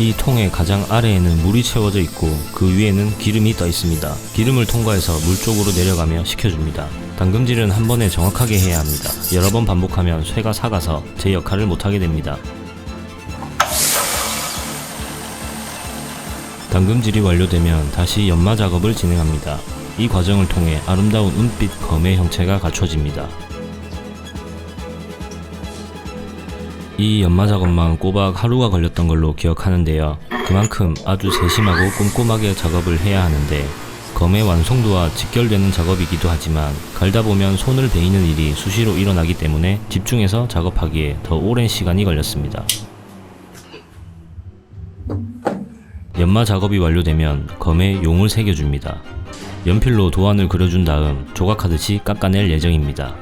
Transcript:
이 통의 가장 아래에는 물이 채워져 있고 그 위에는 기름이 떠 있습니다. 기름을 통과해서 물 쪽으로 내려가며 식혀줍니다. 담금질은 한 번에 정확하게 해야 합니다. 여러 번 반복하면 쇠가 삭아서 제 역할을 못하게 됩니다. 담금질이 완료되면 다시 연마 작업을 진행합니다. 이 과정을 통해 아름다운 은빛 검의 형체가 갖춰집니다. 이 연마 작업만 꼬박 하루가 걸렸던 걸로 기억하는데요. 그만큼 아주 세심하고 꼼꼼하게 작업을 해야 하는데 검의 완성도와 직결되는 작업이기도 하지만 갈다 보면 손을 베이는 일이 수시로 일어나기 때문에 집중해서 작업하기에 더 오랜 시간이 걸렸습니다. 연마 작업이 완료되면 검에 용을 새겨줍니다. 연필로 도안을 그려준 다음 조각하듯이 깎아낼 예정입니다.